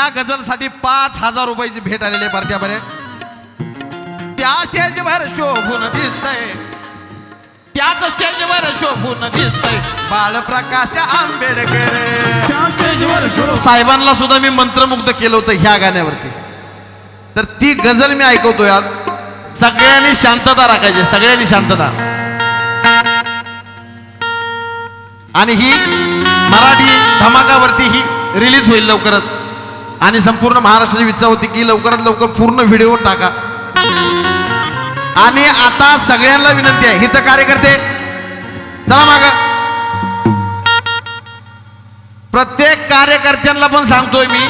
त्या गझलसाठी पाच हजार रुपयाची भेट आलेली आहे बरे त्या स्टेजवर शोभून दिसतय. त्याच स्टेजवर शोभून दिसतय. बाळप्रकाश आंबेडकर. त्या स्टेजवर शो साहेबांना सुद्धा मी मंत्रमुग्ध केलं होतं ह्या गाण्यावरती. तर ती गझल मी ऐकवतोय आज. सगळ्यांनी शांतता राखायची सगळ्यांनी शांतता. आणि ही मराठी धमाकावरती ही रिलीज होईल लवकरच. आणि संपूर्ण महाराष्ट्राची इच्छा होती की लवकरात लवकर पूर्ण व्हिडिओ टाका. आणि आता सगळ्यांना विनंती आहे हित कार्यकर्ते चला माग. प्रत्येक कार्यकर्त्यांना पण सांगतोय मी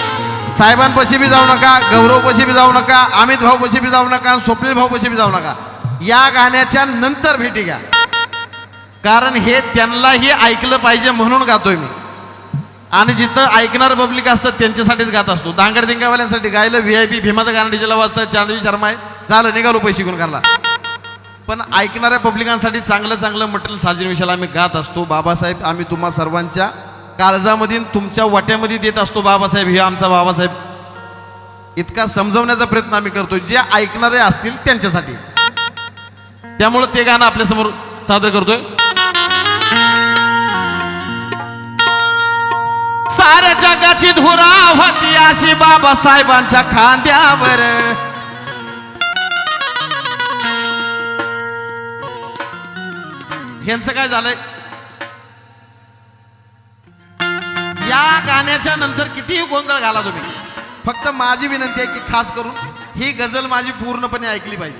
साहेबांपाशी बी जाऊ नका गौरवपशी बी जाऊ नका अमित भाऊ पशी बी जाऊ नका स्वप्नील भाऊपाशी बी जाऊ नका. या गाण्याच्या नंतर भेटी घ्या. कारण हे त्यांनाही ऐकलं पाहिजे म्हणून गातोय मी. आणि जिथं ऐकणार पब्लिक असतं त्यांच्यासाठीच गात असतो. दांगड दिंगावाल्यांसाठी गायलं व्ही आय पी भीमाचं गाणं डीजेला वाजतं चांदवी शर्मा आहे. झालं निघालो पैसे घेऊन करला पण ऐकणाऱ्या पब्लिकांसाठी चांगलं चांगलं मटेरियल साजन विषयाला आम्ही गात असतो. बाबासाहेब आम्ही तुम्हा सर्वांच्या काळजामध्ये तुमच्या वाट्यामध्ये देत असतो बाबासाहेब. हे आमचा बाबासाहेब. इतका समजवण्याचा प्रयत्न आम्ही करतो जे ऐकणारे असतील त्यांच्यासाठी. त्यामुळं ते गाणं आपल्यासमोर सादर करतोय. साऱ्या जगाची धुरा होती अशी बाबासाहेबांच्या खांद्यावर. ह्यांचं काय झालंय? या गाण्याच्या नंतर कितीही गोंधळ घाला तुम्ही. फक्त माझी विनंती आहे की खास करून ही गझल माझी पूर्णपणे ऐकली पाहिजे.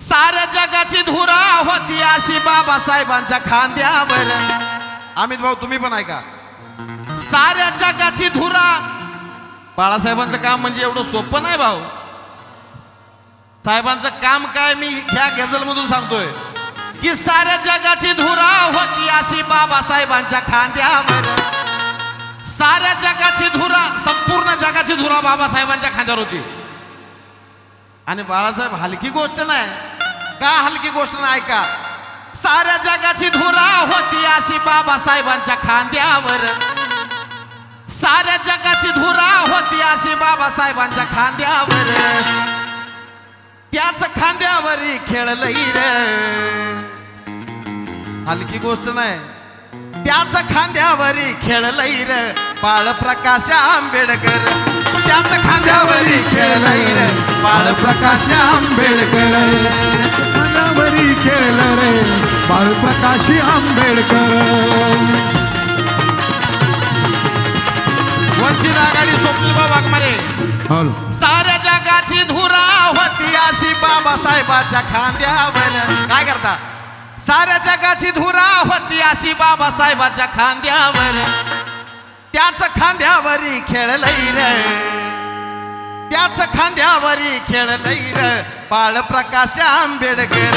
साऱ्या जगाची धुरा होती अशी बाबासाहेबांच्या खांद्यावर. अमित भाऊ तुम्ही पण ऐका. साऱ्या जगाची धुरा. बाळासाहेबांचं काम म्हणजे एवढं सोपं नाही भाऊ. साहेबांचं काम काय मी ह्या गझल मधून सांगतोय. की साऱ्या जगाची धुरा होती अशी बाबासाहेबांच्या खांद्यावर. साऱ्या जगाची धुरा संपूर्ण जगाची धुरा बाबासाहेबांच्या खांद्यावर होती. आणि बाळासाहेब हलकी गोष्ट नाही. का हलकी गोष्ट नाही? ऐका. साऱ्या जगाची धुरा होती अशी बाबासाहेबांच्या खांद्यावर. साऱ्या जगाची धुरा होती अशी बाबासाहेबांच्या खांद्यावर. त्याच खांद्यावरी खेळलंय र. हलकी गोष्ट नाही. त्याच खांद्यावरी खेळलंय र. बाळप्रकाश आंबेडकर. त्याच खांद्यावरी खेळलंय र. बाळप्रकाश आंबेडकर. खांद्यावर खेळलं रे. बाळप्रकाश आंबेडकर. वंचित आघाडी स्वप्नीलबाब वाघमारे हॅलो. साऱ्या जगाची धुरा होती अशी बाबासाहेबाच्या खांद्यावर. काय करता? साऱ्या जगाची धुरा होती अशी बाबासाहेबाच्या खांद्यावर. त्याच खांद्यावरी खेळलंय रे. त्याच खांद्यावरी खेळलंय रे. बाळप्रकाश आंबेडकर.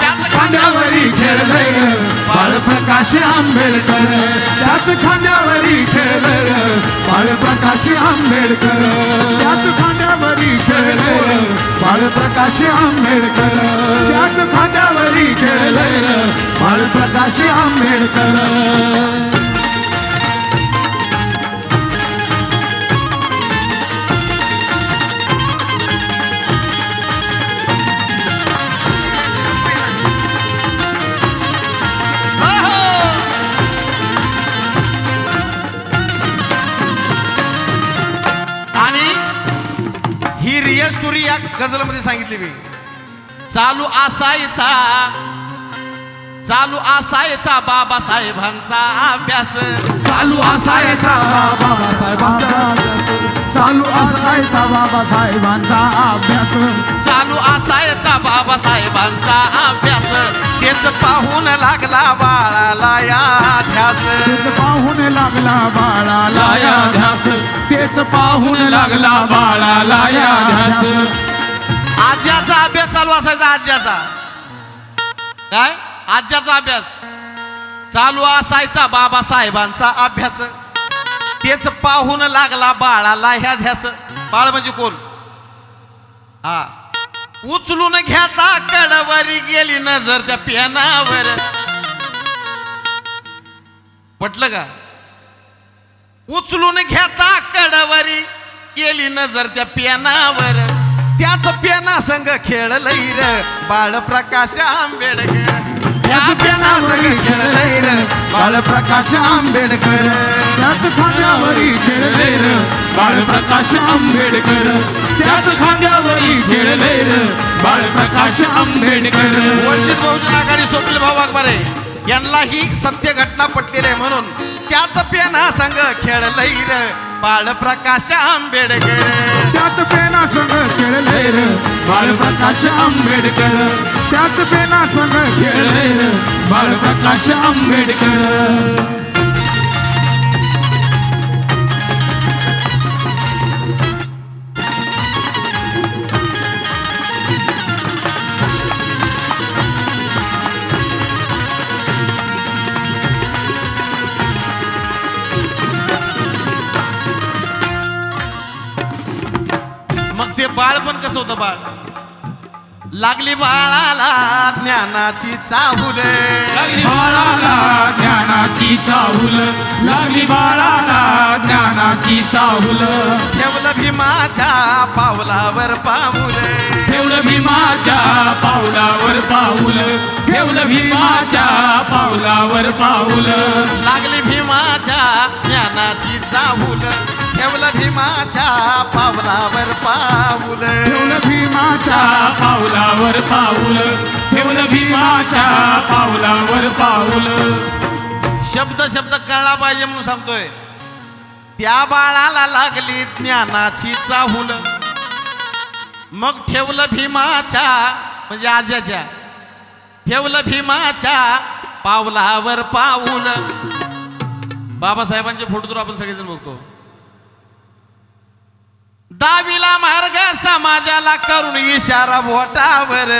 त्याच खांद्यावरी खेळलंय बाळप्रकाश आंबेडकर. त्याच खांद्यावरी खेळलंय प्रकाश आंबेडकर. त्याच खांद्यावरी खेळलंय बाळप्रकाश आंबेडकर. त्याच खांद्यावरी खेळलंय बाळप्रकाश आंबेडकर. स्टोरी या गझलमध्ये सांगितली मी. चालू असायचा चालू असायचा बाबासाहेबांचा अभ्यास. चालू असायचा बाबासाहेबांचा चालू असायचा बाबासाहेबांचा अभ्यास. चालू असायचा बाबासाहेबांचा अभ्यास. तेच पाहून लागला बाळाला या ध्यास. तेच पाहून लागला बाळाला या ध्यास. तेच पाहून लागला बाळाला या ध्यास. आज्याचा अभ्यास चालू असायचा आज्याचा. काय? आज्याचा अभ्यास. चालू असायचा बाबासाहेबांचा अभ्यास. तेच पाहून लागला बाळाला ह्या ध्यास. बाळ म्हणजे कोण? हा. उचलून घेता कडावारी गेली नजर त्या पेनावर. पटलं का? उचलून घेता कडावारी गेली नजर त्या पेनावर. त्याच पेना संग खेळलंय र बाळप्रकाश आंबेडकर. त्या पेना संग खेळलंय र बाळप्रकाश आंबेडकर. त्याच खांद्यावरी खेळले र बाळप्रकाश आंबेडकर त्याच खांद्यावरी खेळले बाळप्रकाश आंबेडकर. वंचित बहुजन आघाडी स्वप्नील भाऊ वाघमारे यांना ही सत्य घटना पटलेली आहे म्हणून त्याच पेना संग खेळलंय र. बाळप्रकाश आंबेडकर. त्याच पेना संग खेळले र. बाळप्रकाश आंबेडकर. त्याच पेना संग खेळले र. बाळप्रकाश आंबेडकर. बाळ पण कसं होतं बाळ? लागली बाळाला ज्ञानाची चाहुल. लागली बाळाला ज्ञानाची चाहुल. लागली बाळाला ज्ञानाची चाहुल. ठेवलं भीमाच्या पावलावर पाऊल. ठेवलं भीमाच्या पावलावर पाऊल. ठेवलं भीमाच्या पावलावर पाऊल. लागली भीमाच्या ज्ञानाची चाहुल. ठेवलं भीमाच्या पावलावर पाऊल. ठेवलं भीमाच्या पावलावर पाऊल. ठेवलं भीमाच्या पावलावर पाऊल. शब्द शब्द कळला पाहिजे म्हणून सांगतोय. त्या बाळाला लागली ज्ञानाची चाहुल. मग ठेवलं भीमाच्या म्हणजे आज्याच्या. ठेवलं भीमाच्या पावलावर पाऊल. बाबासाहेबांचे फोटो तर आपण सगळेजण बघतो. दाविला मार्ग समाजाला करून इशारा बोटावर.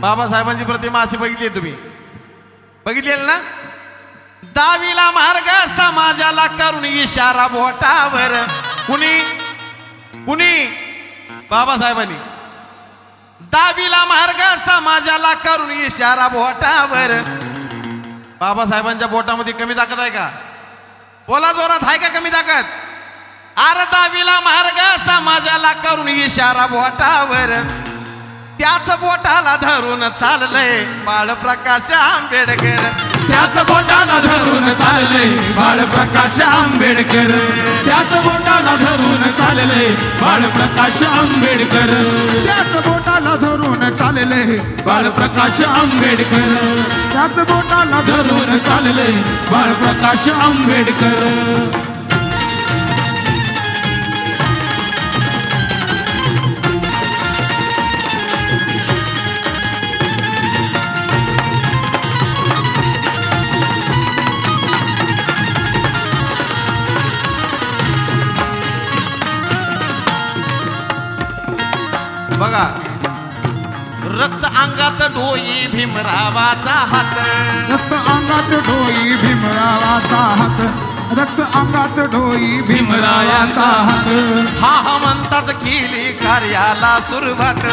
बाबासाहेबांची प्रतिमा अशी बघितली तुम्ही. बघितलेलं ना? दाविला मार्ग समाजाला करून इशारा बोटावर. कुणी? कुणी? बाबासाहेबांनी. दाविला मार्ग समाजाला करून इशारा बोटावर. बाबासाहेबांच्या बोटामध्ये कमी ताकद आहे का? बोला जोरात आहे का कमी ताकद? अरे दाविला मार्ग समाजाला करून इशारा बोटावर. त्याच बोटाला धरून चाललंय बाळप्रकाश आंबेडकर. त्याच बोटाला धरून चालले बाळप्रकाश आंबेडकर. त्याच बोटाला धरून चालले बाळप्रकाश आंबेडकर. त्याच बोटाला धरून चालले बाळप्रकाश आंबेडकर. त्याच बोटाला धरून चालले बाळप्रकाश आंबेडकर. बघा. रक्त अंगात डोई भीमरावाचा हात. रक्त अंगात ढोई भीमरावाचा हात. रक्त अंगात ढोई भीमरावाचा हात. हा हमंताच केली कार्याला सुरुवात.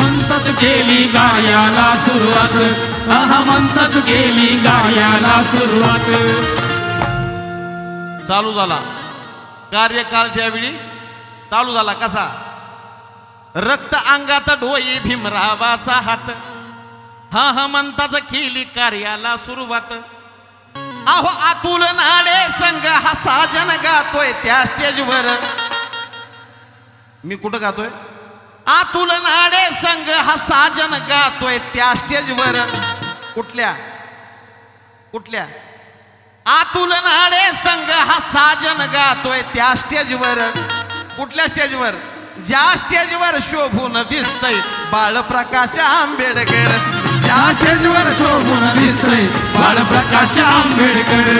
म्हणतच गेली गायाला सुरुवात. हा म्हणतच गेली गायाला सुरुवात. चालू झाला. कार्यकाळ त्यावेळी चालू झाला कसा? रक्त अंगात डोई भीमरावाचा हात. हा हमंताच केली कार्याला सुरुवात. अहो अतुल नाडे संघ हा साजन गातोय त्या स्टेजवर. मी कुठं गातोय? अतुल नाडे संघ हा साजन गातोय त्या स्टेजवर. कुठल्या? कुठल्या? अतुल नाडे संघ हा साजन गातोय त्या स्टेजवर. कुठल्या स्टेजवर? ज्या स्टेजवर शोभून दिसतय बाळप्रकाश आंबेडकर. ज्या स्टेजवर शोभून दिसतय बाळप्रकाश आंबेडकर.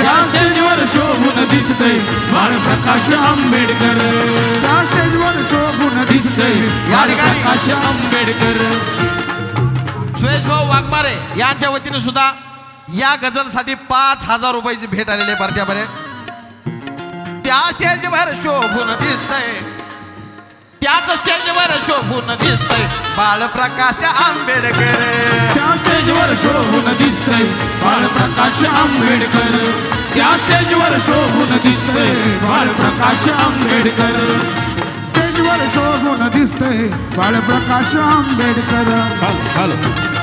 ज्या स्टेजवर शोभून दिसतय बाळप्रकाश आंबेडकर. ज्या स्टेजवर शोभून दिसतय बाळप्रकाश आंबेडकर. सुरेश भाऊ वाघमारे यांच्या वतीने सुद्धा या गझलसाठी पाच हजार रुपयाची भेट आलेली आहे पार्ट्यापर्यंत त्या स्टेजवर शोभून दिसतय त्याच स्टेजवर शोभून दिसतय. बाळप्रकाश आंबेडकर. त्या स्टेजवर शोभून दिसतय. बाळप्रकाश आंबेडकर. त्या स्टेजवर शोभून दिसते बाळप्रकाश आंबेडकर. स्टेजवर शोभून दिसते बाळप्रकाश आंबेडकर. Hello hello.